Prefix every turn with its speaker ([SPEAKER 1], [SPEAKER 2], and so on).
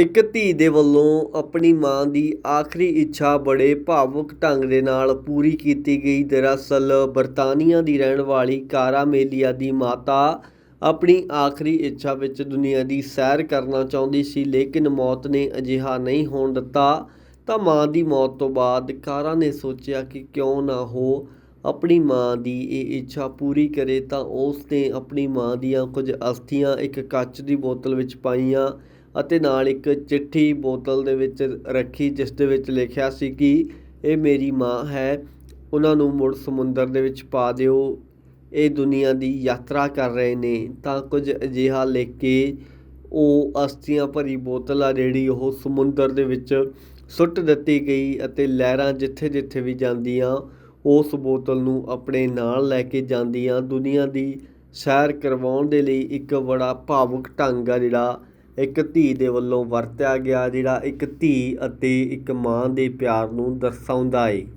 [SPEAKER 1] ਇੱਕ ਧੀ ਦੇ ਵੱਲੋਂ ਆਪਣੀ ਮਾਂ ਦੀ ਆਖਰੀ ਇੱਛਾ ਬੜੇ ਭਾਵੁਕ ਢੰਗ ਦੇ ਨਾਲ ਪੂਰੀ ਕੀਤੀ ਗਈ। ਦਰਅਸਲ ਬਰਤਾਨੀਆ ਦੀ ਰਹਿਣ ਵਾਲੀ ਕਾਰਾ ਮੇਲੀਆ ਦੀ ਮਾਤਾ ਆਪਣੀ ਆਖਰੀ ਇੱਛਾ ਵਿੱਚ ਦੁਨੀਆ ਦੀ ਸੈਰ ਕਰਨਾ ਚਾਹੁੰਦੀ ਸੀ, ਲੇਕਿਨ ਮੌਤ ਨੇ ਅਜਿਹਾ ਨਹੀਂ ਹੋਣ ਦਿੱਤਾ। ਤਾਂ ਮਾਂ ਦੀ ਮੌਤ ਤੋਂ ਬਾਅਦ ਕਾਰਾ ਨੇ ਸੋਚਿਆ ਕਿ ਕਿਉਂ ਨਾ ਹੋ ਆਪਣੀ ਮਾਂ ਦੀ ਇਹ ਇੱਛਾ ਪੂਰੀ ਕਰੇ ਤਾਂ ਉਸ ਨੇ ਆਪਣੀ ਮਾਂ ਦੀਆਂ ਕੁਝ ਅਸਥੀਆਂ ਇੱਕ ਕੱਚ ਦੀ ਬੋਤਲ ਵਿੱਚ ਪਾਈਆਂ। ਅਤੇ ਨਾਲ ਇੱਕ ਚਿੱਠੀ ਬੋਤਲ ਦੇ ਵਿੱਚ ਰੱਖੀ, ਜਿਸ ਦੇ ਵਿੱਚ ਲਿਖਿਆ ਸੀ ਕਿ ਇਹ ਮੇਰੀ ਮਾਂ ਹੈ। ਉਹਨਾਂ ਨੂੰ ਮੁੜ ਸਮੁੰਦਰ ਦੇ ਵਿੱਚ ਪਾ ਦਿਓ। ਇਹ ਦੁਨੀਆ ਦੀ ਯਾਤਰਾ ਕਰ ਰਹੇ ਨੇ। ਤਾਂ ਕੁਝ ਅਜਿਹਾ ਲਿਖ ਕੇ ਉਹ ਅਸਥੀਆਂ ਭਰੀ ਬੋਤਲ ਆ ਜਿਹੜੀ ਉਹ ਸਮੁੰਦਰ ਦੇ ਵਿੱਚ ਸੁੱਟ ਦਿੱਤੀ ਗਈ ਅਤੇ ਲਹਿਰਾਂ ਜਿੱਥੇ-ਜਿੱਥੇ ਵੀ ਜਾਂਦੀਆਂ, ਉਸ ਬੋਤਲ ਨੂੰ ਆਪਣੇ ਨਾਲ ਲੈ ਕੇ ਜਾਂਦੀਆਂ। ਦੁਨੀਆ ਦੀ ਸੈਰ ਕਰਵਾਉਣ ਦੇ ਲਈ ਇੱਕ ਬੜਾ ਭਾਵੁਕ ਢੰਗ ਆ ਜਿਹੜਾ ਇੱਕ ਧੀ ਦੇ ਵੱਲੋਂ ਵਰਤਿਆ ਗਿਆ, ਜਿਹੜਾ ਇੱਕ ਧੀ ਅਤੇ ਇੱਕ ਮਾਂ ਦੇ ਪਿਆਰ ਨੂੰ ਦਰਸਾਉਂਦਾ ਏ।